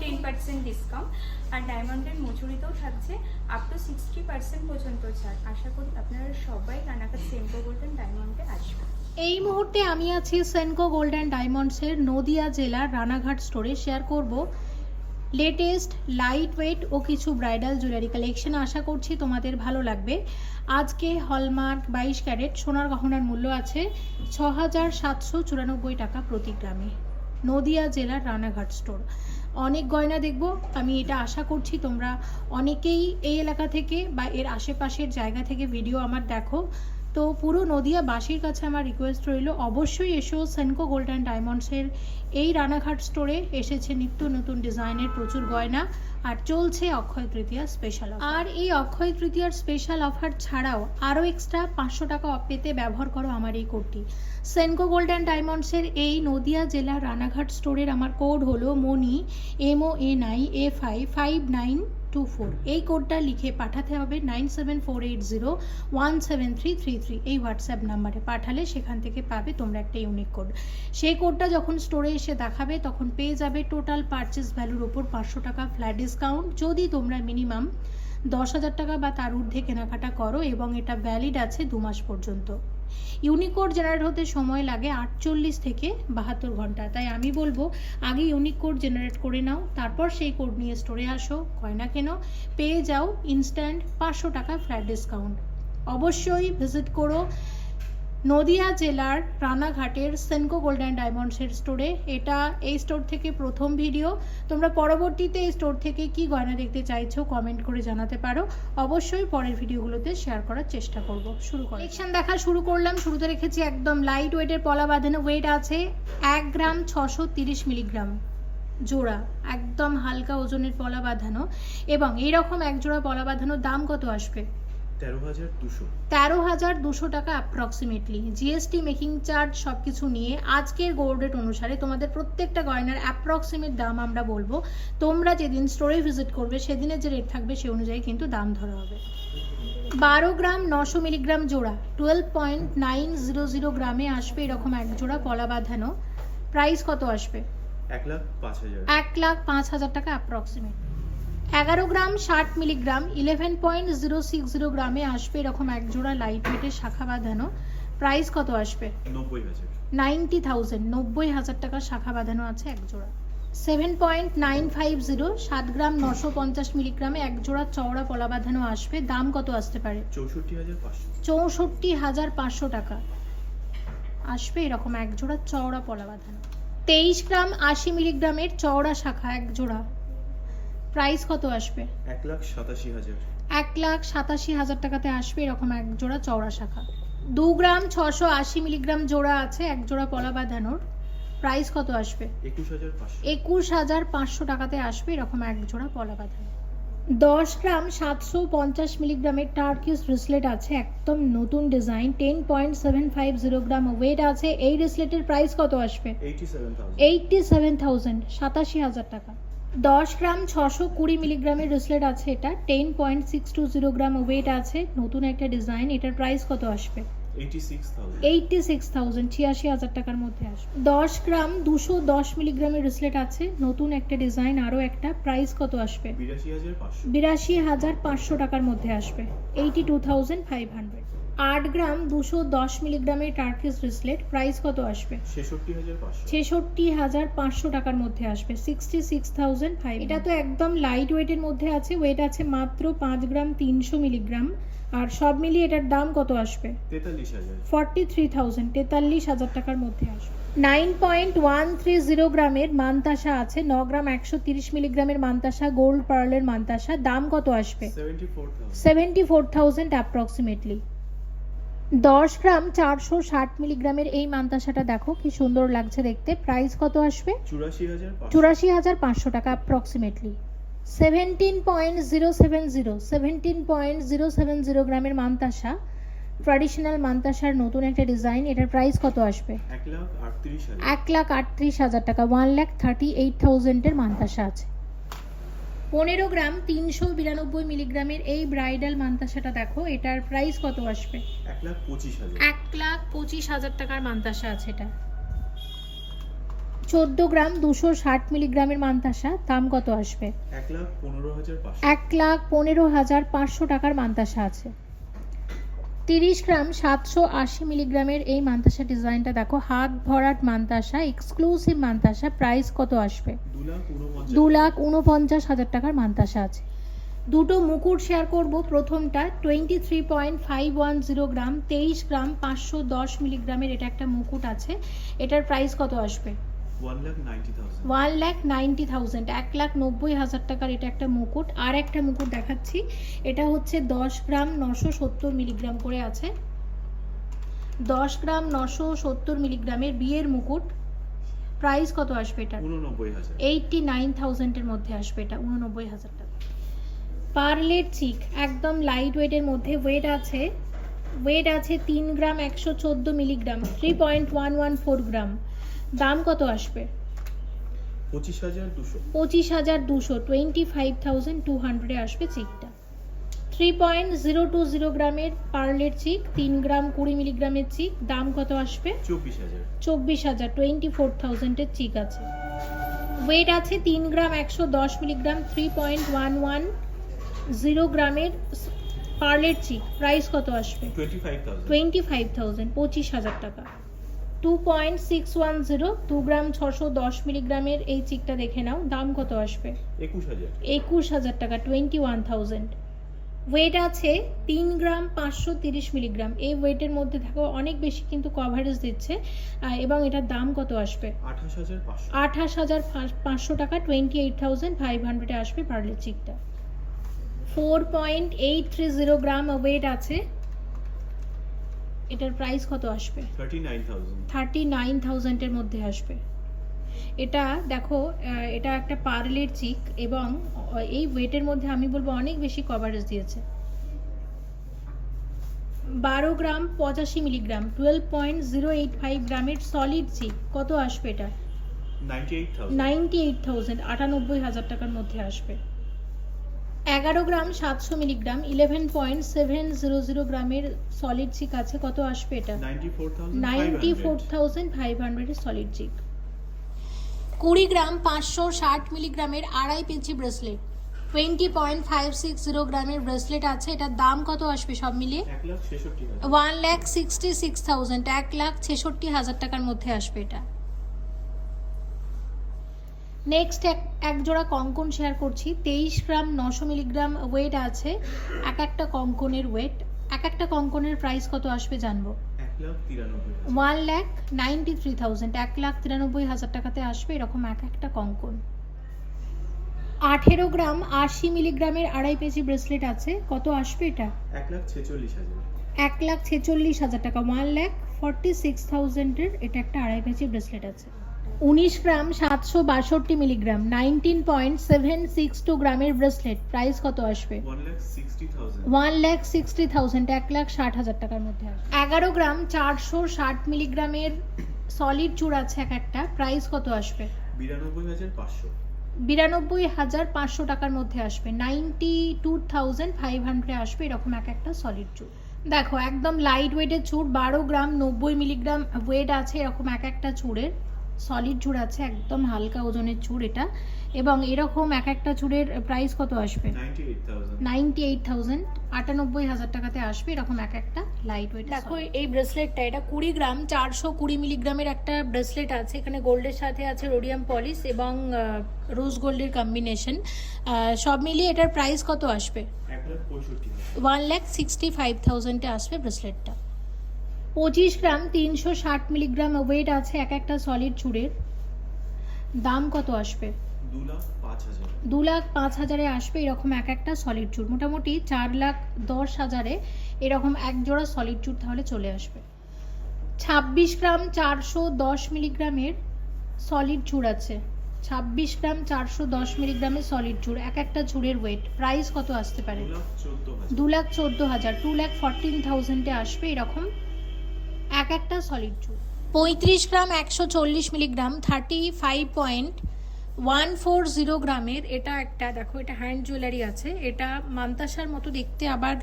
Ten percent discount আর ডায়মন্ডের মজুরিতেও থাকছে up to sixty percent পর্যন্ত ছাড়। আশা করি আপনারা সবাই রানাঘাট সেনকো গোল্ডেন ডায়মন্ডে আসবেন। এই মুহূর্তে আমি আছি সেনকো গোল্ড অ্যান্ড ডায়মন্ডসের নদিয়া জেলার রানাঘাট স্টোরে শেয়ার করব লেটেস্ট লাইট ওয়েট ও কিছু ব্রাইডাল জুয়েলারি কালেকশন আশা করছি তোমাদের ভালো লাগবে। আজকে হলমার্ক বাইশ ক্যারেট সোনার গহনার মূল্য আছে ছ হাজার সাতশো চুরানব্বই টাকা প্রতি গ্রামে। নদিয়া জেলার রানাঘাট স্টোর অনেক গয়না দেখব। আমি এটা আশা করছি তোমরা অনেকেই এই এলাকা থেকে বা এর আশেপাশের জায়গা থেকে ভিডিও আমার দেখো। তো পুরো নদিয়া বাসীর কাছে আমার রিকোয়েস্ট রইল, অবশ্যই এসো সেনকো গোল্ড অ্যান্ড ডায়মন্ডসের এই রানাঘাট স্টোরে এসেছে নিত্য নতুন ডিজাইনের প্রচুর গয়না আর চলছে অক্ষয় তৃতীয়া স্পেশাল আর এই অক্ষয় তৃতীয়ার স্পেশাল অফার ছাড়াও আরও এক্সট্রা পাঁচশো টাকা পেতে ব্যবহার করো আমার এই কোডটি সেনকো গোল্ড অ্যান্ড ডায়মন্ডসের এই নদিয়া জেলার রানাঘাট স্টোরের আমার কোড হলো Moni M O N I F I five nine two four এই কোডটা লিখে পাঠাতে হবে nine seven four eight zero one seven three three three এই হোয়াটসঅ্যাপ নাম্বারে পাঠালে সেখান থেকে পাবে, তোমরা একটা ইউনিক কোড সেই কোডটা যখন স্টোরে এসে দেখাবে, তখন পেয়ে যাবে টোটাল পারচেস ভ্যালুর ওপর পাঁচশো টাকা ফ্ল্যাট ডিসকাউন্ট যদি তোমরা মিনিমাম দশ হাজার টাকা বা তার ঊর্ধ্বে কেনাকাটা করো এবং এটা ভ্যালিড আছে দু মাস পর্যন্ত। ইউনিকোড জেনারেট হতে সময় লাগে আটচল্লিশ থেকে বাহাত্তর ঘণ্টা। তাই আমি বলব, আগে ইউনিকোড জেনারেট করে নাও, তারপর সেই কোড নিয়ে স্টোরে আসো গয়না কেনো? পেয়ে যাও ইনস্ট্যান্ট পাঁচশো টাকা ফ্ল্যাট ডিসকাউন্ট। অবশ্যই ভিজিট করো নদিয়া জেলার রানাঘাটের সেনকো গোল্ড অ্যান্ড ডায়মন্ডসের স্টোরে এটা এই স্টোর থেকে প্রথম ভিডিও। তোমরা পরবর্তীতে এই স্টোর থেকে কি গয়না দেখতে চাইছো কমেন্ট করে জানাতে পারো। অবশ্যই পরের ভিডিওগুলোতে শেয়ার করার চেষ্টা করব। শুরু করো কালেকশন দেখা শুরু করলাম। শুরুতে রেখেছি একদম লাইট ওয়েটের পলা বাঁধানো ওয়েট আছে এক গ্রাম ছশো তিরিশ মিলিগ্রাম জোড়া। একদম হালকা ওজনের পলা বাঁধানো এবং এইরকম এক জোড়া পলা বাঁধানোর দাম কত আসবে? তেরো হাজার দুশো। টাকা অ্যাপ্রক্সিমেটলি জিএসটি মেকিং চার্জ সব কিছু নিয়ে আজকের গোল্ড রেট অনুসারে তোমাদের প্রত্যেকটা গয়নার অ্যাপ্রক্সিমেট দাম আমরা বলব। তোমরা যেদিন স্টোরে ভিজিট করবে সেদিনের যে রেট থাকবে সে অনুযায়ী কিন্তু দাম ধরা হবে। বারো গ্রাম নশো মিলিগ্রাম জোড়া twelve point nine zero zero গ্রামে আসবে এরকম এক জোড়া পলা বাঁধানো। প্রাইস কত আসবে? এক লাখ পাঁচ হাজার। এক লাখ পাঁচ হাজার টাকা অ্যাপ্রক্সিমেট এগারো গ্রাম ষাট milligram eleven point zero six zero গ্রামে আসবে এরকম এক জোড়া লাইট ওয়েটের শাখা বাঁধানো। প্রাইস কত আসবে? নাইনটি থাউজেন্ড নব্বই হাজার টাকার শাখা বাঁধানো আছে এক জোড়া। Seven point nine five zero সাত গ্রাম নশো পঞ্চাশ মিলিগ্রামে এক জোড়া চওড়া পলা বাঁধানো আসবে। দাম কত আসতে পারে? চৌষট্টি হাজার পাঁচশো। টাকা। আসবে এরকম এক জোড়া চওড়া পলা বাঁধানো। তেইশ গ্রাম আশি মিলিগ্রামের চওড়া শাখা এক জোড়া। প্রাইস কত আসবে? এক লাখ সাতাশি হাজার। এক লাখ সাতাশি হাজার টাকাতে আসবে এরকম এক জোড়া চওড়া শাখা। দু গ্রাম ছশো আশি মিলিগ্রাম জোড়া আছে এক জোড়া পলা বাঁধানোর প্রাইস কত আসবে? একুশ হাজার পাঁচশো। টাকাতে আসবে এরকম এক জোড়া পলা বাঁধানো দশ গ্রাম সাতশো পঞ্চাশ মিলিগ্রামের টার্কিস ব্রেসলেট আছে একদম নতুন design ten point seven five zero gram weight আছে। এই ব্রেসলেটের প্রাইস কত আসবে? এইটটি সেভেন থাউজেন্ড সাতাশি হাজার টাকা। দশ গ্রাম ছশো কুড়ি মিলিগ্রামের ব্রেসলেট আছে এটা। Ten point six two zero gram weight আছে। নতুন একটা ডিজাইন এটার প্রাইস কত আসবে? Eighty six thousand eighty six thousand ছিয়াশি হাজার টাকার মধ্যে আসবে। দশ গ্রাম দুশো দশ মিলিগ্রামের ব্রেসলেট আছে। নতুন একটা ডিজাইন আরও একটা প্রাইস কত আসবে? বিরাশি হাজার পাঁচশো। টাকার মধ্যে আসবে। Eighty two thousand five hundred আট গ্রাম দুশো দশ মিলিগ্রামের টার্কিস ব্রেসলেট। প্রাইস কত আসবে? ছেষট্টি হাজার পাঁচশো। টাকার মধ্যে আসবে। সিক্সটি সিক্স থাউজেন্ড ফাইভ এটা তো একদম লাইট ওয়েটের মধ্যে আছে। ওয়েট আছে মাত্র পাঁচ গ্রাম তিনশো মিলিগ্রাম। আর সব মিলিয়ে এটার দাম কত আসবে? ফর্টি থ্রি থাউজেন্ড তেতাল্লিশ হাজার টাকার মধ্যে আসবে। Nine point one three zero গ্রামের মানতাসা আছে। ন গ্রাম একশো তিরিশ মিলিগ্রামের মানতাসা গোল্ড পার্লের মানতাসা। দাম কত আসবে? সেভেন্টি ফোর থাউজেন্ড অ্যাপ্রক্সিমেটলি দশ গ্রাম চারশো ষাট মিলিগ্রামের এই মানতাসাটা দেখো কি সুন্দর লাগছে দেখতে। প্রাইস কত আসবে? চুরাশি হাজার পাঁচশো। টাকা approximately seventeen point zero seven zero seventeen point zero seven zero গ্রামের মানতাসা ট্র্যাডিশনাল মান্তাসার নতুন একটা ডিজাইন এটার প্রাইস কত আসবে? এক লাখ আটত্রিশ হাজার। টাকা ওয়ান লাখ থার্টি এইট থাউজেন্ডের মান্তাসা আছে। পনেরো গ্রাম তিনশো বিরানব্বই মিলিগ্রামের এই ব্রাইডাল মান্তাসাটা দেখো এটার প্রাইস কত আসবে? এক লাখ পঁচিশ হাজার। টাকার মান্তাসা আছে এটা। চোদ্দ গ্রাম দুশো ষাট মিলিগ্রামের মান্তাসা দাম কত আসবে? এক লাখ পনেরো হাজার পাঁচশো টাকার মান্তাসা আছে। তিরিশ গ্রাম সাতশো আশি মিলিগ্রামের এই মান্তাসা ডিজাইনটা দেখো। হাত ভরাট মান্তাসা এক্সক্লুসিভ মান্তাসা প্রাইস কত আসবে? দু লাখ উনপঞ্চাশ হাজার টাকার মান্তাসা আছে। দুটো মুকুট শেয়ার করব। প্রথমটা twenty three point five one zero gram, তেইশ গ্রাম, পাঁচশো দশ মিলিগ্রামের এটা একটা মুকুট আছে। এটার প্রাইস কত আসবে? ওয়ান লাখ নাইনটি থাউজেন্ড এক লাখ নব্বই হাজার টাকার এটা একটা মুকুট। আর একটা মুকুট দেখাচ্ছি এটা হচ্ছে দশ গ্রাম নশো সত্তর মিলিগ্রাম করে আছে। দশ গ্রাম নশো সত্তর মিলিগ্রামের বিয়ের মুকুট প্রাইস কত আসবে এটা এইটটি নাইন থাউজেন্ডের মধ্যে আসবে এটা উননব্বই হাজার টাকা। পার্লের চিক একদম লাইট ওয়েটের মধ্যে ওয়েট আছে। ওয়েট আছে তিন গ্রাম একশো চোদ্দ milligram three point one one four gram. দাম কত আসবে? পঁচিশ হাজার দুশো। পঁচিশ হাজার দুশো টোয়েন্টি ফাইভ থাউজেন্ড টু হান্ড্রেডে আসবে চিকটা। Three point zero two zero গ্রামের পার্লের চিক তিন গ্রাম কুড়ি মিলিগ্রামের চিক দাম কত আসবে? চব্বিশ হাজার। চব্বিশ হাজার টোয়েন্টি ফোর থাউজেন্ডের চিক আছে। ওয়েট আছে তিন গ্রাম একশো দশ milligram three point one one zero গ্রামের পার্লের চিক। প্রাইস কত আসবে? টোয়েন্টি ফাইভ থাউজেন্ড পঁচিশ হাজার টাকা। Two point six one zero দু গ্রাম ছশো দশ মিলিগ্রামের এই চিকটা দেখে নাও দাম কত আসবে? একুশ হাজার। একুশ হাজার টাকা টোয়েন্টি ওয়ান থাউজেন্ড ওয়েট আছে তিন গ্রাম পাঁচশো তিরিশ মিলিগ্রাম। এই ওয়েটের মধ্যে থাকো অনেক বেশি কিন্তু কভারেজ দিচ্ছে এবং এটার দাম কত আসবে? আঠাশ হাজার পাঁচশো। টাকা টোয়েন্টি এইট থাউজেন্ড ফাইভ হান্ড্রেডে আসবে পার্লের চিকটা। Four point eight three zero gram weight আছে এটার প্রাইস কত আসবে? থার্টি নাইন থাউজেন্ডের মধ্যে আসবে। এটা দেখো এটা একটা পার্লের চিক এবং এই ওয়েটের মধ্যে আমি বলব অনেক বেশি কভারেজ দিয়েছে। বারো গ্রাম পঁচাশি milligram twelve point zero eight five গ্রামের সলিড চিক কত আসবে এটা? নাইনটি এইট থাউজেন্ড আটানব্বই হাজার টাকার মধ্যে আসবে। এগারো গ্রাম সাতশো milligram eleven point seven zero zero গ্রামের সলিড চিক আছে। কত আসবে এটা? নাইনটি ফোর থাউজেন্ড ফাইভ হান্ড্রেডের সলিড চিক কুড়ি গ্রাম পাঁচশো ষাট মিলিগ্রামের আড়াই পিঞ্চি bracelet twenty point five six zero গ্রামের ব্রেসলেট আছে। এটার দাম কত আসবে সব মিলিয়ে? One lakh sixty six thousand এক লাখ ছেষট্টি হাজার টাকার মধ্যে আসবে এটা। নেক্সট এক এক জোড়া কঙ্কন শেয়ার করছি। তেইশ গ্রাম নশো মিলিগ্রাম ওয়েট আছে। এক একটা কঙ্কনের ওয়েট এক একটা কঙ্কনের প্রাইস কত আসবে জানব? Lakh one lakh ninety three thousand এক লাখ তিরানব্বই হাজার টাকাতে আসবে এরকম এক একটা কঙ্কন। আঠেরো গ্রাম আশি মিলিগ্রামের আড়াই পেজি ব্রেসলেট আছে। কত আসবে এটা? এক লাখ ছেচল্লিশ হাজার। এক লাখ ছেচল্লিশ হাজার টাকা। ওয়ান ল্যাক ফর্টি সিক্স থাউজেন্ডের এটা একটা আড়াই পেজি ব্রেসলেট আছে। উনিশ গ্রাম সাতশো বাষট্টি milligram nineteen point seven six two গ্রামের ব্রেসলেট। প্রাইস কত আসবে? One lakh sixty thousand lakh sixty thousand এক লাখ ষাট হাজার টাকার মধ্যে আসবে। এগারো গ্রাম চারশো ষাট মিলিগ্রামের সলিড চূড় আছে এক একটা। প্রাইস কত আসবে? বিরানব্বই হাজার পাঁচশো। বিরানব্বই হাজার পাঁচশো টাকার মধ্যে আসবে। Ninety two thousand five hundred আসবে এরকম এক একটা সলিড চুর দেখো একদম লাইট ওয়েটের চুড় বারো গ্রাম নব্বই মিলিগ্রাম ওয়েট আছে এরকম এক একটা চুড়ের। সলিড চুড় আছে একদম হালকা ওজনের চুড় এটা। এবং এরকম এক একটা চুড়ের প্রাইস কত আসবে? নাইনটি এইট থাউজেন্ড আটানব্বই হাজার টাকাতে আসবে এরকম এক একটা লাইট ওয়েট দেখো এই ব্রেসলেটটা এটা কুড়ি গ্রাম চারশো কুড়ি মিলিগ্রামের একটা ব্রেসলেট আছে। এখানে গোল্ডের সাথে আছে রোডিয়াম পলিশ এবং রোজ গোল্ডের কম্বিনেশন সব মিলিয়ে এটার প্রাইস কত আসবে? ওয়ান ল্যাক সিক্সটি ফাইভ থাউজেন্ডে আসবে ব্রেসলেটটা পঁচিশ গ্রাম তিনশো ষাট মিলিগ্রাম ওয়েট আছে এক একটা সলিড চুড়ের। দাম কত আসবে? দু লাখ পাঁচ হাজার। আসবে এরকম এক একটা সলিড চুর মোটামুটি চার লাখ দশ হাজারে এরকম এক জোড়া সলিড চুর তাহলে চলে আসবে। ছাব্বিশ গ্রাম চারশো দশ মিলিগ্রামের সলিড চুর আছে। ছাব্বিশ গ্রাম চারশো দশ মিলিগ্রামের সলিড চুড় এক একটা চুড়ের ওয়েট প্রাইস কত আসতে পারে? দু লাখ চোদ্দ হাজার। টু লাখ ফরটিন থাউজেন্ডে আসবে এরকম এক একটা সলিড চুড় পঁয়ত্রিশ গ্রাম একশো চল্লিশ milligram thirty five point one four zero গ্রামের এটা একটা দেখো এটা হ্যান্ড জুয়েলারি আছে। এটা মান্তাসার মতো দেখতে আবার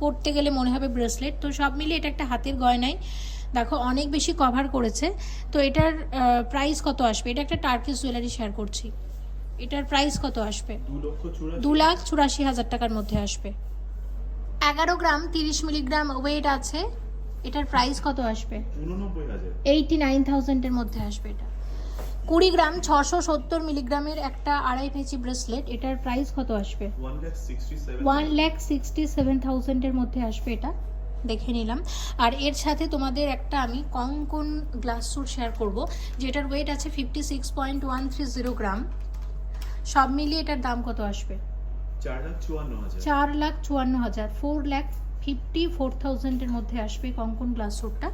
পরতে গেলে মনে হবে ব্রেসলেট তো সব মিলিয়ে এটা একটা হাতের গয়নায় দেখো অনেক বেশি কভার করেছে। তো এটার প্রাইস কত আসবে? এটা একটা টার্কিস জুয়েলারি শেয়ার করছি। এটার প্রাইস কত আসবে? দু লাখ চুরাশি হাজার টাকার মধ্যে আসবে। এগারো গ্রাম তিরিশ মিলিগ্রাম ওয়েট আছে। এটার প্রাইস কত আসবে? এইটি নাইন থাউজেন্ডের মধ্যে আসবে এটা। কুড়ি গ্রাম ছশো সত্তর মিলিগ্রামের একটা আড়াই পেঁচি ব্রেসলেট এটার প্রাইস কত আসবে? ওয়ান ল্যাক সিক্সটি সেভেন থাউজেন্ডের মধ্যে আসবে এটা। দেখে নিলাম। আর এর সাথে তোমাদের একটা আমি কঙ্কন গ্লাস স্যুট শেয়ার করব যেটার ওয়েট আছে fifty six point one three zero gram. সব মিলিয়ে এটার দাম কত আসবে? চার লাখ চুয়ান্ন হাজার। চার লাখ চুয়ান্ন হাজার ফোর লাখ ফিফটি ফোর থাউজেন্ডের মধ্যে আসবে কঙ্কন গ্লাস স্যুটটা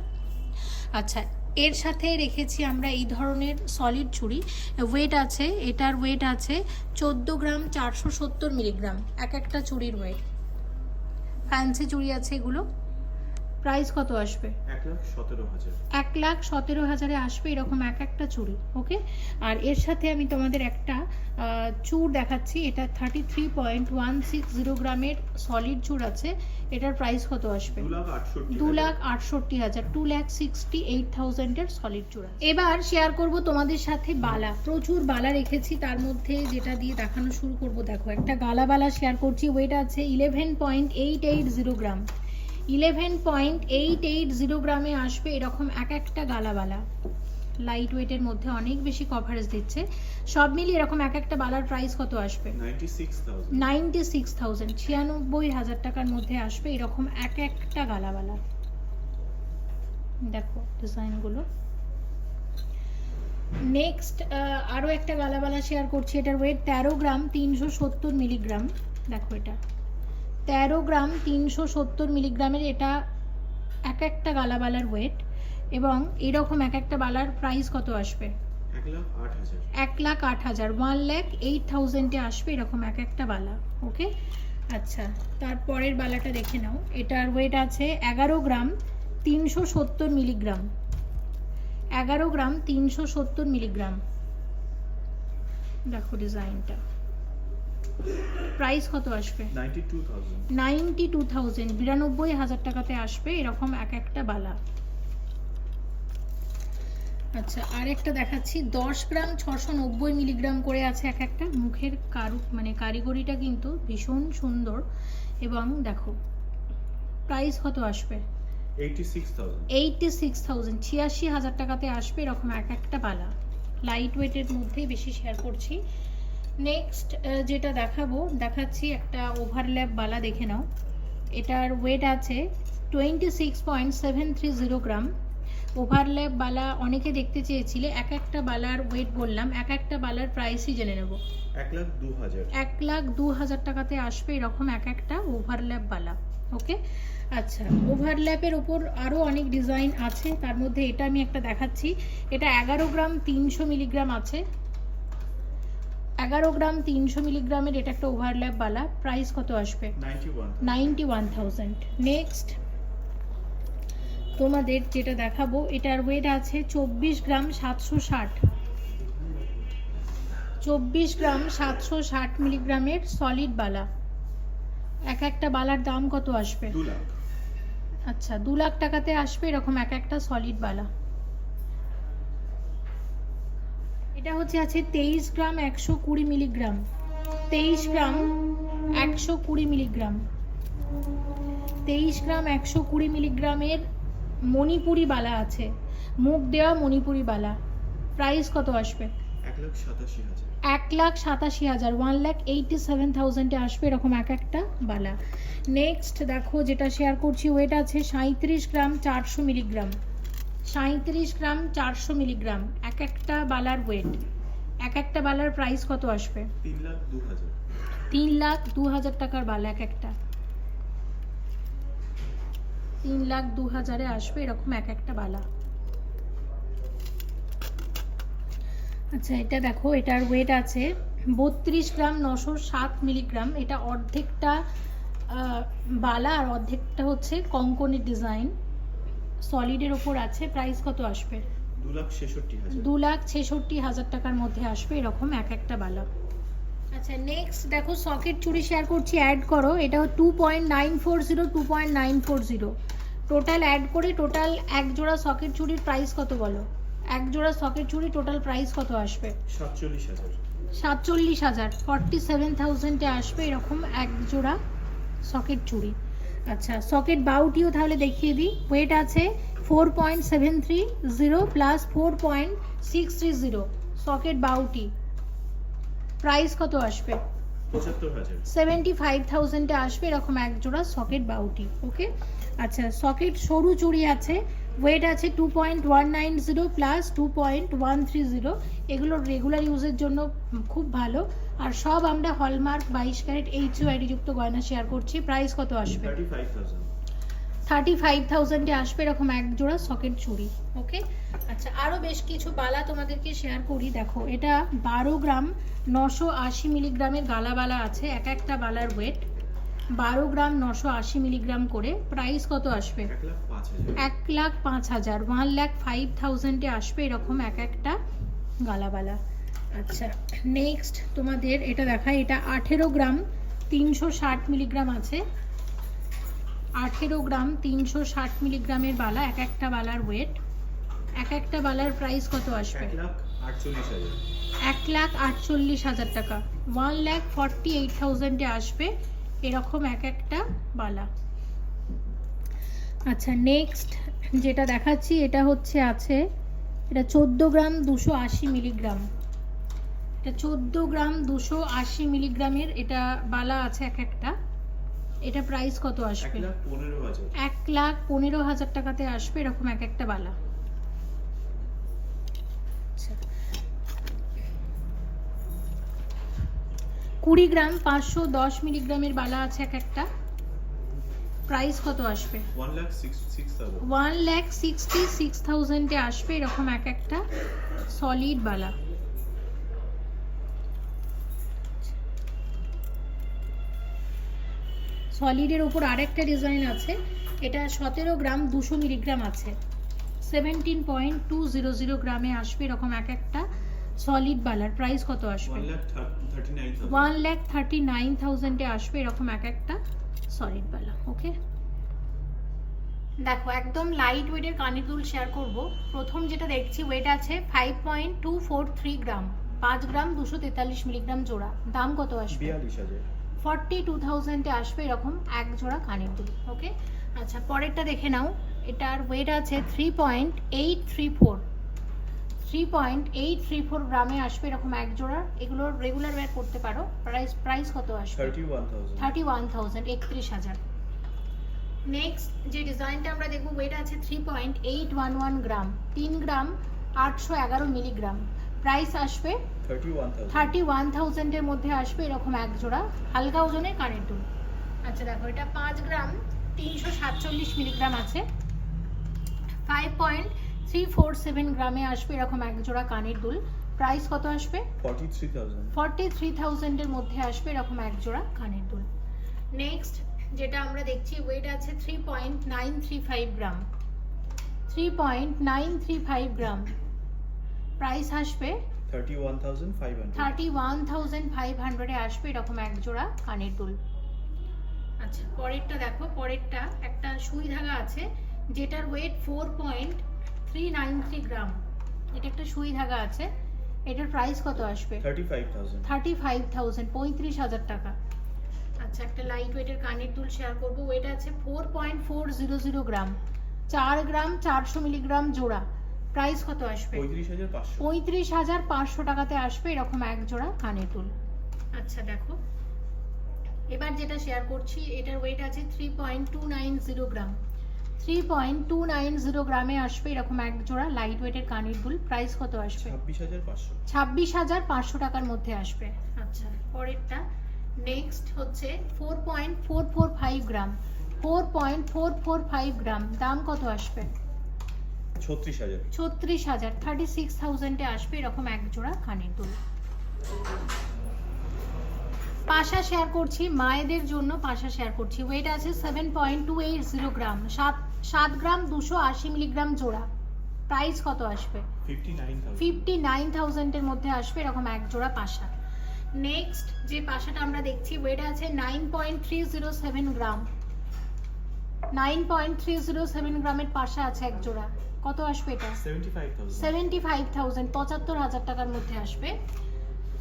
আচ্ছা এর সাথে রেখেছি আমরা এই ধরনের সলিড চুড়ি। ওয়েট আছে, এটার ওয়েট আছে চোদ্দ গ্রাম চারশো সত্তর মিলিগ্রাম, এক একটা চুড়ির ওয়েট ফ্যান্সি চুড়ি আছে এগুলো। প্রাইস কত আসবে? এক লাখ সতেরো হাজার। এক লাখ সতেরো হাজারে আসবে এরকম এক একটা চুড়ি ওকে? আর এর সাথে আমি তোমাদের একটা চূড় দেখাচ্ছি। এটা thirty three point one six zero গ্রামের সলিড চূড় আছে। এটার প্রাইস কত আসবে? দু লাখ আটষট্টি হাজার। লাখ আটষট্টি হাজার টু লাখ সিক্সটি এইট থাউজেন্ডের সলিড চূড়া এবার শেয়ার করব তোমাদের সাথে বালা। প্রচুর বালা রেখেছি তার মধ্যে যেটা দিয়ে দেখানো শুরু করব। দেখো একটা গালা বালা শেয়ার করছি ওয়েট আছে eleven point eight eight zero gram eleven point eight eight zero গ্রামে আসবে এরকম এক একটা গালাবালা। লাইট ওয়েটের মধ্যে অনেক বেশি কভারেজ দিচ্ছে। সব মিলিয়ে এরকম এক একটা বালার প্রাইস কত আসবে? নাইনটি সিক্স থাউজেন্ড ছিয়ানব্বই হাজার টাকার মধ্যে আসবে এরকম এক একটা গালাবালা। দেখো ডিজাইনগুলো নেক্সট আরও একটা গালাবালা শেয়ার করছি এটার ওয়েট তেরো গ্রাম তিনশো সত্তর মিলিগ্রাম দেখো এটা। তেরো গ্রাম তিনশো সত্তর মিলিগ্রামের এটা এক একটা গালাবালার ওয়েট এবং এরকম এক একটা বালার প্রাইস কত আসবে? এক লাখ আট হাজার। লাখ ওয়ান ল্যাক এইট থাউজেন্ডে আসবে এরকম এক একটা বালা ওকে আচ্ছা তারপরের বালাটা দেখে নাও। এটার ওয়েট আছে এগারো গ্রাম তিনশো সত্তর মিলিগ্রাম। এগারো গ্রাম তিনশো সত্তর মিলিগ্রাম। দেখো ডিজাইনটা প্রাইস কত আসবে? Ninety two thousand. বিরানব্বই হাজার টাকাতে আসবে এরকম এক একটা বালা। আচ্ছা দেখাচ্ছি। দশ গ্রাম ছশো নব্বই মিলিগ্রাম করে আছে এক একটা। মুখের কারু মানে কারিগরিটা কিন্তু ভীষণ সুন্দর। এবং দেখো প্রাইস কত আসবে? Eighty six thousand. ছিয়াশি হাজার টাকাতে আসবে এরকম এক একটা বালা। লাইট ওয়েটের মধ্যেই বেশি শেয়ার করছি। নেক্সট যেটা দেখাবো দেখাচ্ছি একটা ওভারল্যাপ বালা দেখে নাও। এটার ওয়েট আছে twenty six point seven three zero gram overlap বালা অনেকে দেখতে চেয়েছিলে এক একটা বালার ওয়েট বললাম এক একটা বালার প্রাইসই জেনে নেব। এক লাখ দু হাজার। এক লাখ দু হাজার টাকাতে আসবে এরকম এক একটা ওভারল্যাপ বালা ওকে আচ্ছা ওভারল্যাপের ওপর আরও অনেক ডিজাইন আছে তার মধ্যে এটা আমি একটা দেখাচ্ছি। এটা এগারো গ্রাম তিনশো মিলিগ্রাম আছে। এগারো গ্রাম তিনশো মিলিগ্রামের এটা একটা ওভারল্যাপ বালা। প্রাইস কত আসবে? নাইনটি ওয়ান থাউজেন্ড নেক্সট তোমাদের যেটা দেখাবো এটার ওয়েট আছে চব্বিশ গ্রাম সাতশো ষাট। চব্বিশ গ্রাম সাতশো ষাট মিলিগ্রামের সলিড বালা। এক একটা বালার দাম কত আসবে? আচ্ছা দু লাখ টাকাতে আসবে এরকম এক একটা সলিড বালা। এটা হচ্ছে আছে তেইশ গ্রাম একশো কুড়ি মিলিগ্রাম। তেইশ গ্রাম একশো কুড়ি মিলিগ্রাম। তেইশ গ্রাম একশো কুড়ি মিলিগ্রামের মণিপুরি বালা আছে। মুখ দেওয়া মণিপুরি বালা। প্রাইস কত আসবে? এক লাখ সাতাশি হাজার। ওয়ান লাখ এইটি সেভেন থাউজেন্ডে আসবে এরকম এক একটা বালা। নেক্সট দেখো যেটা শেয়ার করছি ওয়েট আছে সাঁত্রিশ গ্রাম চারশো মিলিগ্রাম। সাঁত্রিশ গ্রাম চারশো মিলিগ্রাম এক একটা বালার ওয়েট এক একটা বালার প্রাইস কত আসবে? তিন লাখ দু হাজার। টাকার বালা এক একটা। তিন লাখ দু হাজারে আসবে এরকম এক একটা বালা। আচ্ছা এটা দেখো এটার ওয়েট আছে বত্রিশ গ্রাম নশো সাত মিলিগ্রাম। এটা অর্ধেকটা বালা আর অর্ধেকটা হচ্ছে কঙ্কনের ডিজাইন সলিডের ওপর আছে প্রাইস কত আসবে? দু লাখ ছেষট্টি হাজার। দু লাখ ছেষট্টি হাজার টাকার মধ্যে আসবে এরকম এক একটা বালা। আচ্ছা নেক্সট দেখো সকেট চুড়ি শেয়ার করছি অ্যাড করো। এটা two point nine four zero two point nine four zero total add করে টোটাল এক জোড়া সকেট চুড়ির প্রাইস কত বলো? এক জোড়া সকেট চুড়ি টোটাল প্রাইস কত আসবে? সাতচল্লিশ হাজার। সাতচল্লিশ হাজার। ফর্টি সেভেন থাউজেন্ডে আসবে এরকম এক জোড়া সকেট চুড়ি আচ্ছা সকেট বাউটিও তাহলে দেখিয়ে দিই। ওয়েট আছে four point seven three zero plus four point six three zero socket বাউটি price কত আসবে? সেভেন্টি ফাইভ থাউজেন্ডে আসবে এরকম এক জোড়া সকেট বাউটি ওকে আচ্ছা সকেট সরু চুড়ি আছে ওয়েট আছে two point one nine zero plus two point one three zero এগুলো রেগুলার ইউজের জন্য খুব ভালো। আর সব আমরা হলমার্ক বাইশ ক্যারেট এইচ আইডি যুক্ত গয়না শেয়ার করছি। প্রাইস কত আসবে? থার্টি ফাইভ থাউজেন্ড আসবে এরকম এক জোড়া সকেট চুড়ি ওকে আচ্ছা আরও বেশ কিছু বালা তোমাদেরকে শেয়ার করি। দেখো এটা বারো গ্রাম নশো আশি মিলিগ্রামের গালাবালা আছে এক একটা বালার ওয়েট বারো গ্রাম নশো আশি মিলিগ্রাম করে। প্রাইস কত আসবে? এক লাখ পাঁচ হাজার। এক লাখ পাঁচ হাজার। ওয়ান লাখ ফাইভ থাউজেন্ডে আসবে এরকম এক একটা গালাবালা আচ্ছা নেক্সট তোমাদের এটা দেখা এটা আঠেরো গ্রাম তিনশো ষাট মিলিগ্রাম আছে। আঠেরো গ্রাম তিনশো ষাট মিলিগ্রামের বালা এক একটা বালার ওয়েট এক একটা বালার প্রাইস কত আসবে? এক লাখ আটচল্লিশ হাজার। এক লাখ আটচল্লিশ হাজার টাকা। ওয়ান লাখ ফর্টি এইট থাউজেন্ডে আসবে এরকম এক একটা বালা। আচ্ছা নেক্সট যেটা দেখাচ্ছি এটা হচ্ছে আছে এটা চোদ্দ গ্রাম দুশো আশি মিলিগ্রাম। এটা চোদ্দ গ্রাম দুশো আশি মিলিগ্রামের এটা বালা আছে এক একটা। এটা প্রাইস কত আসবে? এক লাখ পনেরো হাজার। টাকাতে আসবে এরকম এক একটা বালা। আচ্ছা। কুড়ি গ্রাম পাঁচশো দশ মিলিগ্রামের বালা আছে এক একটা। প্রাইস কত আসবে? ওয়ান লাখ সিক্সটি সিক্স থাউজেন্ডে আসবে এরকম এক একটা সলিড বালা। সলিডের উপর আরেকটা ডিজাইন আছে। এটা সতেরো গ্রাম দুশো মিলিগ্রাম আছে। Seventeen point two zero zero গ্রামে আসবে এরকম এক একটা সলিড বালার। প্রাইস কত আসবে? ওয়ান ল্যাক থার্টি নাইন থাউজেন্ডে আসবে এরকম এক একটা সলিড বালা ওকে দেখো একদম লাইট ওয়েটের কানের দুল শেয়ার করব। প্রথম যেটা দেখছি ওয়েট আছে five point two four three gram. পাঁচ গ্রাম দুশো তেতাল্লিশ মিলিগ্রাম জোড়া। দাম কত আসবে? বিয়াল্লিশ হাজার। ফর্টি টু থাউজেন্ডে আসবে এরকম এক জোড়া কানের দুল ওকে আচ্ছা পরেরটা দেখে নাও। এটার ওয়েট আছে three point eight three four three point eight three four গ্রামে আসবে এরকম এক জোড়া এগুলো রেগুলার ওয়্যার করতে পারো। প্রাইস প্রাইস কত আসবে? Thirty one thousand thirty one thousand একত্রিশ হাজার। নেক্সট যে ডিজাইনটা আমরা দেখব ওয়েট আছে three point eight one one gram. তিন গ্রাম আটশো এগারো মিলিগ্রাম। প্রাইস আসবে থার্টি ওয়ান থাউজেন্ডের মধ্যে আসবে এরকম এক জোড়া হালকা ওজনের কানের দুল। আচ্ছা দেখো এটা পাঁচ গ্রাম তিনশো সাতচল্লিশ মিলিগ্রাম আছে। Five point three four seven গ্রামে আসবে এরকম এক জোড়া কানের দুল। প্রাইস কত আসবে? ফর্টি থ্রি থাউজেন্ডের মধ্যে আসবে এরকম এক জোড়া কানের দুল। নেক্সট যেটা আমরা দেখছি ওয়েট আছে three point nine three five gram. Three point nine three five gram. Price আসবে thirty one thousand five thirty one thousand five হান্ড্রেডে আসবে এরকম এক জোড়া কানের দুল। আচ্ছা পরেরটা দেখো পরেরটা একটা সুই ধাগা আছে যেটার weight four point three nine three gram এটা একটা সুই ধাগা আছে এটার প্রাইস কত আসবে? থার্টি ফাইভ থাউজেন্ড পঁয়ত্রিশ হাজার টাকা। আচ্ছা একটা লাইট ওয়েটের কানের দুল শেয়ার করব। ওয়েট আছে four point four zero zero gram চার গ্রাম চারশো মিলিগ্রাম জোড়া। প্রাইস কত আসবে? পঁয়ত্রিশ হাজার পাঁচশো। টাকাতে আসবে এরকম এক জোড়া কানের দুল আচ্ছা দেখো। এবার যেটা শেয়ার করছি এটার ওয়েট আছে three point two nine zero gram three point two nine zero গ্রামে আসবে এরকম এক জোড়া লাইট ওয়েটের কানের দুল প্রাইস কত আসবে? ছাব্বিশ হাজার পাঁচশো। ছাব্বিশ হাজার পাঁচশো টাকার মধ্যে আসবে। আচ্ছা পরেরটা। নেক্সট হচ্ছে four point four four five gram four point four four five gram দাম কত আসবে? ছত্রিশ হাজার। ছত্রিশ হাজার। থার্টি সিক্স থাউজেন্ডে আসবে এরকম এক জোড়া কানের দুল। পাশা শেয়ার করছি মায়েদের জন্য পাশা শেয়ার করছি। ওয়েট আছে seven point two eight zero gram সাত সাত গ্রাম দুশো আশি মিলিগ্রাম জোড়া। প্রাইস কত আসবে? ফিফটি নাইন থাউজেন্ডের মধ্যে আসবে এরকম এক জোড়া পাশা। নেক্সট যে পাশাটা আমরা দেখছি ওয়েট আছে nine point three zero seven gram nine point three zero seven গ্রামের পাশা আছে এক জোড়া। কত আসবে এটা? সেভেন্টি ফাইভ থাউজেন্ড পঁচাত্তর হাজার টাকার মধ্যে আসবে।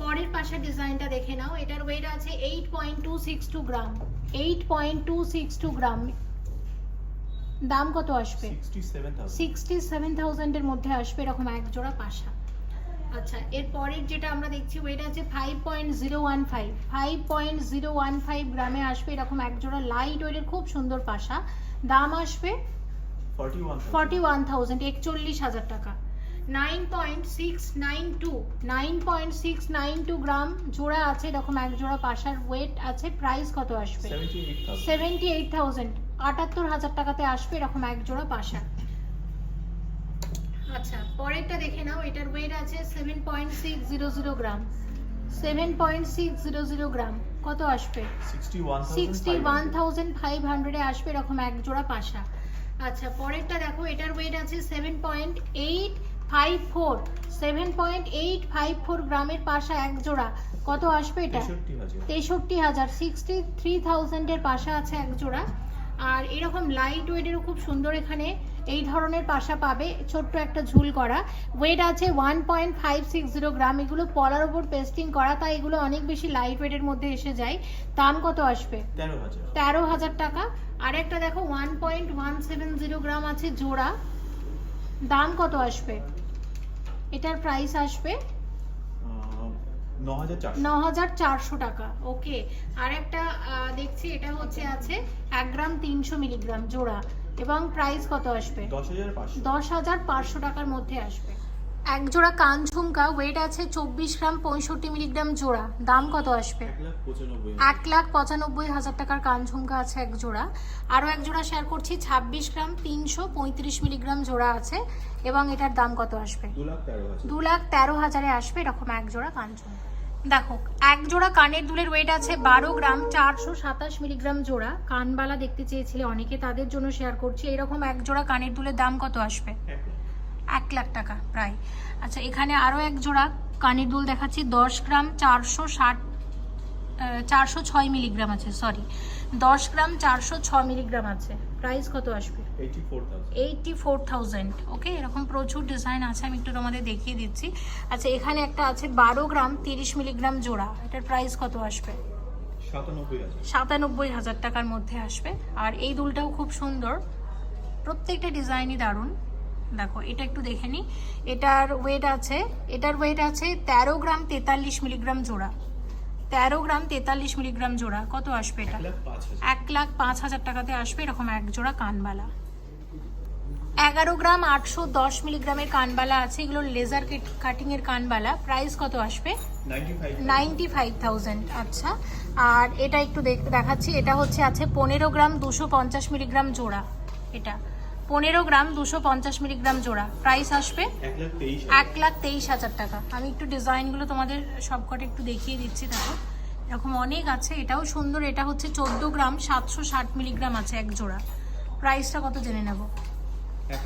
পরের পাশা ডিজাইনটা দেখে নাও এটার ওয়েট আছে eight point two six two gram. Eight point two six two gram. দাম কত আসবে? সিক্সটি সেভেন থাউজেন্ডের মধ্যে আসবে এরকম এক জোড়া পাশা। আচ্ছা এর পরের যেটা আমরা দেখছি ওয়েট আছে five point zero one five five point zero one five গ্রামে আসবে এরকম এক জোড়া লাইট ওয়েটের খুব সুন্দর পাশা। দাম আসবে ফর্টি ওয়ান থাউজেন্ড একচল্লিশ হাজার টাকা। Nine point six nine two nine point six nine two gram জোড়া আছে এরকম এক জোড়া পাশার ওয়েট আছে প্রাইস কত আসবে? সেভেন্টি এইট থাউজেন্ড আটাত্তর হাজার টাকাতে আসবে এরকম এক জোড়া পাশা। আচ্ছা পরেরটা দেখে নাও এটার ওয়েট আছে seven point six zero zero gram seven point six zero zero gram কত আসবে? সিক্সটি ওয়ান থাউজেন্ড ফাইভ হান্ড্রেডে আসবে এরকম এক জোড়া পাশা। আচ্ছা পরেরটা দেখো এটার ওয়েট আছে seven point eight five four seven point eight five four গ্রামের পাশা এক জোড়া কত আসবে এটা? তেষট্টি হাজার। সিক্সটি থ্রি থাউজেন্ডের পাশা আছে এক জোড়া। আর এরকম লাইট ওয়েটেরও খুব সুন্দর এখানে এই ধরনের পাশা পাবে। ছোট্ট একটা ঝুল করা। ওয়েট আছে one point five six zero gram. এগুলো পলার ওপর পেস্টিং করা তাই এগুলো অনেক বেশি লাইট ওয়েটের মধ্যে এসে যায়। দাম কত আসবে? তেরো হাজার। টাকা। আর একটা দেখো one point one seven zero gram আছে জোড়া। দাম কত আসবে? এটার প্রাইস আসবে ন হাজার চারশো। ন হাজার চারশো টাকা ওকে। আর একটা দেখছি এটা হচ্ছে আছে এক গ্রাম তিনশো মিলিগ্রাম জোড়া এবং প্রাইস কত আসবে? দশ হাজার পাঁচশো। দশ হাজার পাঁচশো টাকার মধ্যে আসবে। এক জোড়া কান ঝুমকা ওয়েট আছে চব্বিশ গ্রাম পঁয়ষট্টি মিলিগ্রাম জোড়া দাম কত আসবে? এক লাখ পঁচানব্বই হাজার। টাকার কান ঝুমকা আছে এক জোড়া। আরও এক জোড়া শেয়ার করছি ছাব্বিশ গ্রাম তিনশো পঁয়ত্রিশ মিলিগ্রাম জোড়া আছে এবং এটার দাম কত আসবে? দু লাখ তেরো হাজার। দু লাখ তেরো হাজারে আসবে এরকম এক জোড়া কান ঝুমকা দেখো এক জোড়া কানের দুলের ওয়েট আছে বারো গ্রাম চারশো সাতাশ মিলিগ্রাম জোড়া। কানবালা দেখতে চেয়েছিলে অনেকে তাদের জন্য শেয়ার করছি। এরকম এক জোড়া কানের দুলের দাম কত আসবে? এক লাখ টাকা। প্রায়। আচ্ছা এখানে আরও এক জোড়া কানের দুল দেখাচ্ছি দশ গ্রাম চারশো ষাট চারশো ছয় মিলিগ্রাম আছে সরি দশ গ্রাম চারশো ছ মিলিগ্রাম আছে। প্রাইস কত আসবে? এইটি ফোর থাউজেন্ড ওকে এরকম প্রচুর ডিজাইন আছে আমি একটু তোমাদের দেখিয়ে দিচ্ছি। আচ্ছা এখানে একটা আছে বারো গ্রাম তিরিশ মিলিগ্রাম জোড়া। এটার প্রাইস কত আসবে? সাতানব্বই হাজার। টাকার মধ্যে আসবে। আর এই দুলটাও খুব সুন্দর। প্রত্যেকটা ডিজাইনই দারুণ। দেখো এটা একটু দেখে নিই এটার ওয়েট আছে এটার ওয়েট আছে তেরো গ্রাম তেতাল্লিশ মিলিগ্রাম জোড়া। তেরো গ্রাম তেতাল্লিশ মিলিগ্রাম জোড়া। কত আসবে এটা? এক লাখ পাঁচ হাজার টাকাতে আসবে এরকম এক জোড়া কানবালা। এগারো গ্রাম আটশো দশ মিলিগ্রামের কানবালা আছে। এগুলো লেজার কাটিং এর কানবালা। প্রাইস কত আসবে? নাইনটি ফাইভ থাউজেন্ড আচ্ছা। আর এটা একটু দেখ- দেখাচ্ছি। এটা হচ্ছে আছে পনেরো গ্রাম দুশো পঞ্চাশ মিলিগ্রাম জোড়া। এটা। পনেরো গ্রাম দুশো পঞ্চাশ মিলিগ্রাম জোড়া। প্রাইস আসবে? এক লাখ তেইশ এক লাখ তেইশ হাজার টাকা। আমি একটু ডিজাইনগুলো তোমাদের সবকটা একটু দেখিয়ে দিচ্ছি দেখো। এরকম অনেক আছে। এটাও সুন্দর। এটা হচ্ছে চোদ্দ গ্রাম সাতশো ষাট মিলিগ্রাম আছে এক জোড়া। প্রাইসটা কত জেনে নেব? এক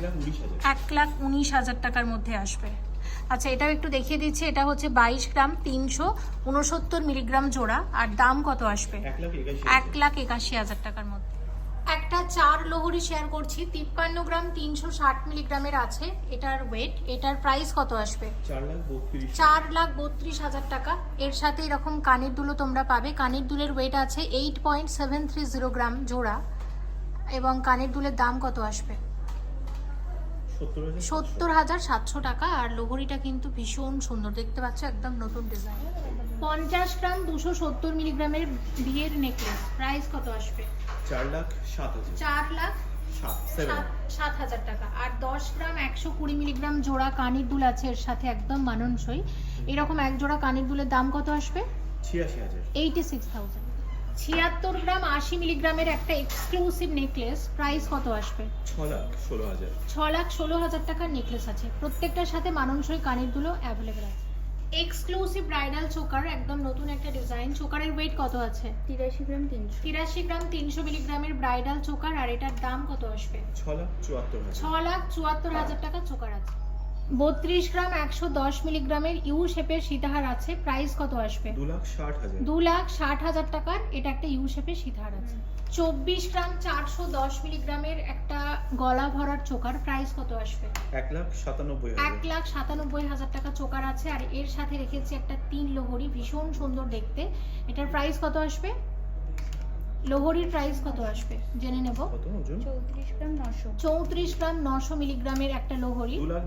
লাখ উনিশ হাজার। টাকার মধ্যে আসবে। আচ্ছা এটাও একটু দেখিয়ে দিচ্ছি। এটা হচ্ছে বাইশ গ্রাম তিনশো উনসত্তর মিলিগ্রাম জোড়া। আর দাম কত আসবে? এক লাখ একাশি হাজার। টাকার মধ্যে। একটা চার লোহরি শেয়ার করছি। তিপ্পান্ন গ্রাম তিনশো ষাট মিলিগ্রামের আছে। এটার ওয়েট এটার প্রাইস কত আসবে? চার লাখ বত্রিশ হাজার। টাকা। এর সাথে এরকম কানের দুলও তোমরা পাবে। কানের দুলের ওয়েট আছে eight point seven three zero gram জোড়া। এবং কানের দুলের দাম কত আসবে? সত্তর হাজার সাতশো টাকা আর লোহরিটা কিন্তু ভীষণ সুন্দর। দেখতে পাচ্ছ একদম নতুন ডিজাইন পঞ্চাশ গ্রাম দুশো সত্তর মিলিগ্রামের বিয়ের নেকলেস প্রাইস কত আসবে? চার লাখ সাত হাজার। চার লাখ সাত হাজার টাকা। আর দশ গ্রাম একশো কুড়ি মিলিগ্রাম জোড়া কানের দুল আছে এর সাথে একদম মানানসই। এরকম এক জোড়া কানের দুলের দাম কত আসবে? ছিয়াশি হাজার। এইটি সিক্স থাউজেন্ড ছিয়াত্তর গ্রাম আশি মিলিগ্রামের একটা এক্সক্লুসিভ নেকলেস প্রাইস কত আসবে? ছ লাখ ষোলো হাজার। ছ লাখ ষোলো হাজার টাকার নেকলেস আছে। প্রত্যেকটার সাথে মানানসই কানের দুলো অ্যাভেলেবেল আছে। এক্সক্লুসিভ ব্রাইডাল চোকার একদম নতুন একটা ডিজাইন চোকারের ওয়েট কত আছে? তিরাশি গ্রাম তিনশো। তিরাশি গ্রাম তিনশো মিলিগ্রামের ব্রাইডাল চোকার আর এটার দাম কত আসবে? ছ লাখ চুয়াত্তর ছ হাজার লাখ চুয়াত্তর হাজার টাকা চোকার আছে। বত্রিশ গ্রাম একশো দশ মিলিগ্রামের ইউ শেপের সীতাহার আছে। প্রাইস কত আসবে? দু লাখ ষাট হাজার। টাকার এটা একটা ইউ শেপের সীতাহার আছে। চব্বিশ গ্রাম চারশো দশ মিলিগ্রামের একটা গলা ভরার চোকার প্রাইস কত আসবে? এক লাখ সাতানব্বই এক লাখ সাতানব্বই হাজার টাকা চোকার আছে আর এর সাথে রেখেছি একটা তিন লোহরি ভীষণ সুন্দর দেখতে। এটার প্রাইস কত আসবে? লোহরির প্রাইস কত আসবে? জেনে নেব। কত ওজন চৌত্রিশ গ্রাম নশো। চৌত্রিশ গ্রাম নশো মিলিগ্রামের একটা লোহরি। দু লাখ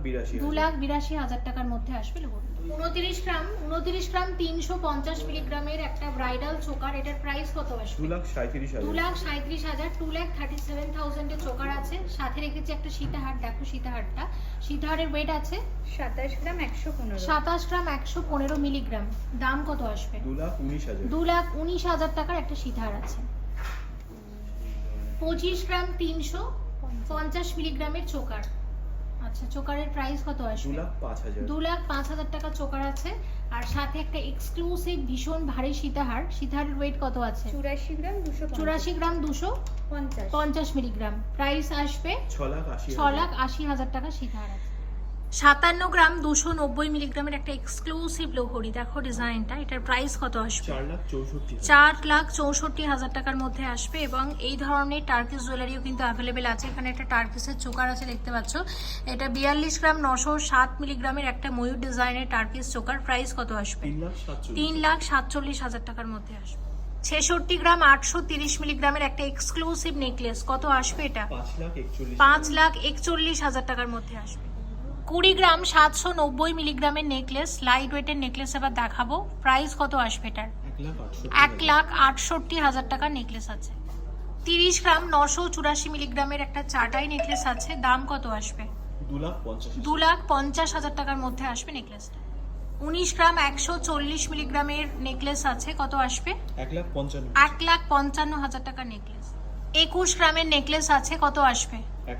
বিরাশি দু হাজার। টাকার মধ্যে আসবে লোহরি। উনত্রিশ গ্রাম উনত্রিশ গ্রাম তিনশো পঞ্চাশ মিলিগ্রামের একটা ব্রাইডাল চোকার। এটার প্রাইস কত দু আসবে লাখ সাঁত্রিশ দু হাজার লাখ সাঁত্রিশ হাজার টু লাখ থার্টি সেভেন থাউজেন্ডের চোকার আছে। সাথে রেখেছি একটা সীতাহার। দেখো সীতাহারটা। সীতাহারের ওয়েট আছে? সাতাশ গ্রাম একশো পনেরো। সাতাশ গ্রাম একশো পনেরো মিলিগ্রাম। দাম কত আসবে? দু লাখ উনিশ হাজার। দু লাখ উনিশ হাজার টাকার একটা সীতাহার আছে। পঁচিশ গ্রাম তিনশো পঞ্চাশ মিলিগ্রামের চোকার। আচ্ছা চোকারের প্রাইস কত দু আসবে লাখ পাঁচ হাজার। দু লাখ পাঁচ হাজার টাকা চোকার আছে। আর সাথে একটা এক্সক্লুসিভ ভীষণ ভারী সীতাহার সীতাহারের ওয়েট কত আছে? চুরাশি গ্রাম দুশো চুরাশি গ্রাম দুশো পঞ্চাশ। পঞ্চাশ মিলিগ্রাম। প্রাইস আসবে ছ লাখ আশি ছ লাখ আশি হাজার টাকা সীতাহার আছে। সাতান্ন গ্রাম দুশো নব্বই মিলিগ্রামের একটা এক্সক্লুসিভ লোহরি। দেখো ডিজাইনটা এটার প্রাইস কত আসবে? চার লাখ চৌষট্টি হাজার। টাকার মধ্যে আসবে এবং এই ধরনের টার্কিস জুয়েলারিও কিন্তু অ্যাভেলেবেল আছে। এখানে একটা টার্কিসের চোকার আছে দেখতে পাচ্ছ। এটা বিয়াল্লিশ গ্রাম নশো সাত মিলিগ্রামের একটা ময়ূর ডিজাইনের টার্কিস চোকার। প্রাইস কত আসবে? তিন লাখ সাতচল্লিশ হাজার। টাকার মধ্যে আসবে। ছেষট্টি গ্রাম আটশো তিরিশ মিলিগ্রামের একটা এক্সক্লুসিভ নেকলেস কত আসবে এটা? পাঁচ লাখ একচল্লিশ হাজার টাকার মধ্যে আসবে। কুড়ি গ্রাম সাতশো নব্বই মিলিগ্রামের নেকলেস লাইট ওয়েটের নেকলেস এবার দেখাবো। প্রাইস কত আসবে এটার? এক লাখ আটষট্টি হাজার টাকার নেকলেস আছে। তিরিশ গ্রাম নশো চুরাশি মিলিগ্রামের একটা চাটাই নেকলেস আছে। দাম কত আসবে? দু লাখ পঞ্চাশ হাজার। টাকার মধ্যে আসবে নেকলেসটা। উনিশ গ্রাম একশো চল্লিশ মিলিগ্রামের নেকলেস আছে। কত আসবে? এক লাখ পঞ্চান্ন হাজার টাকার নেকলেস। একুশ গ্রামের নেকলেস আছে। কত আসবে? এক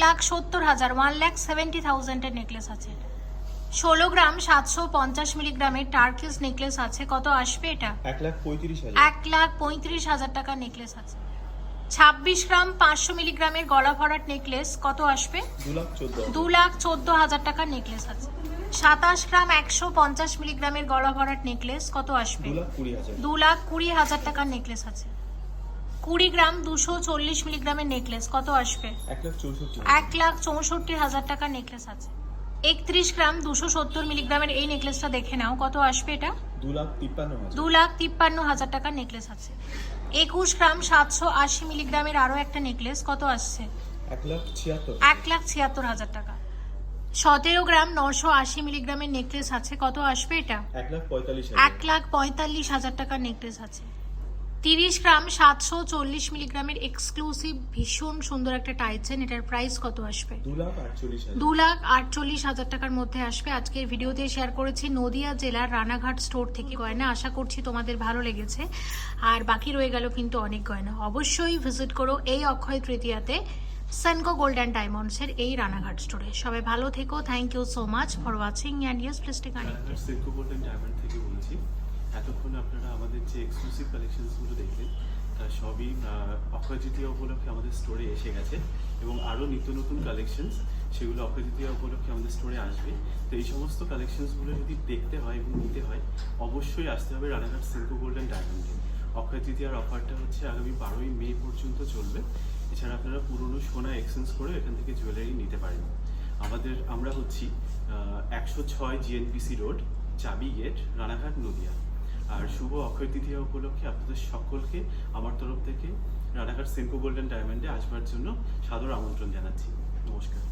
লাখ সত্তর হাজার। ওয়ান লাখ সেভেন্টি থাউজেন্ডের নেকলেস আছে। ষোলো গ্রাম সাতশো পঞ্চাশ মিলিগ্রামের টার্কিস নেকলেস আছে। কত আসবে এটা? এক লাখ পঁয়ত্রিশ এক লাখ পঁয়ত্রিশ হাজার টাকার নেকলেস আছে। ছাব্বিশ গ্রাম পাঁচশো মিলিগ্রামের গলা ভরাট নেকলেস কত আসবে? দু লাখ চোদ্দ হাজার। টাকার নেকলেস আছে। সাতাশ গ্রাম একশো পঞ্চাশ মিলিগ্রামের গলা ভরাট নেকলেস কত আসবে? দু লাখ কুড়ি হাজার। টাকার নেকলেস আছে। কুড়ি গ্রাম দুশো চল্লিশ মিলিগ্রামের নেকলেস কত আসবে? এক লাখ চৌষট্টি হাজার। টাকার নেকলেস আছে। একত্রিশ গ্রাম দুশো সত্তর মিলিগ্রামের এই নেকলেসটা দেখে নাও কত আসবে এটা? দু লাখ তিপ্পান্ন হাজার। টাকার নেকলেস আছে। একুশ গ্রাম সাতশো আশি মিলিগ্রামের আরও একটা নেকলেস কত আসছে? এক লাখ ছিয়াত্তর। হাজার টাকা। সতেরো গ্রাম নশো আশি মিলিগ্রামের নেকলেস আছে কত আসবে এটা? এক লাখ পঁয়তাল্লিশ হাজার। টাকার নেকলেস আছে। তিরিশ গ্রাম সাতশো চল্লিশ মিলিগ্রামের এক্সক্লুসিভ ভীষণ সুন্দর একটা টাইচেন এটার প্রাইস কত আসবে? দু লাখ আটচল্লিশ হাজার। টাকার মধ্যে আসবে। আজকের ভিডিওতে শেয়ার করেছি নদিয়া জেলার রানাঘাট স্টোর থেকে গয়না। আশা করছি তোমাদের ভালো লেগেছে। আর বাকি রয়ে গেল কিন্তু অনেক গয়না। অবশ্যই ভিজিট করো এই অক্ষয় তৃতীয়াতে সেনকো গোল্ড অ্যান্ড ডায়মন্ডসের এই রানাঘাট স্টোরে সবাই ভালো থেকো। Thank you so much for watching and yes please stay connected Silco golden diamond থেকে বলছি। এতক্ষণ আপনারা আমাদের যে এক্সক্লুসিভ কালেকশনসগুলো দেখলেন, তা সবই অক্ষয় উপলক্ষে আমাদের স্টোরে এসে গেছে এবং আরও নিত্য নতুন কালেকশনস সেগুলো তৃতীয়া উপলক্ষে আমাদের স্টোরে আসবে। তো এই সমস্ত কালেকশনসগুলো যদি দেখতে হয় এবং নিতে হয়, অবশ্যই আসতে হবে রানাঘাট সিল্কো গোল্ডেন ডায়মন্ডে। অক্ষয় অফারটা হচ্ছে আগামী বারোই মে পর্যন্ত চলবে। এছাড়া আপনারা পুরনো সোনা এক্সচেঞ্জ করে এখান থেকে জুয়েলারি নিতে পারেন। আমাদের, আমরা হচ্ছি একশো ছয় জিএনপিসি রোড চাবি গেট, রানাঘাট, নদিয়া। আর শুভ অক্ষয় তৃতীয়া উপলক্ষে আপনাদের সকলকে আমার তরফ থেকে রানাঘাট সিম্পু গোল্ডেন ডায়মন্ডে আসবার জন্য সাদর আমন্ত্রণ জানাচ্ছি। নমস্কার।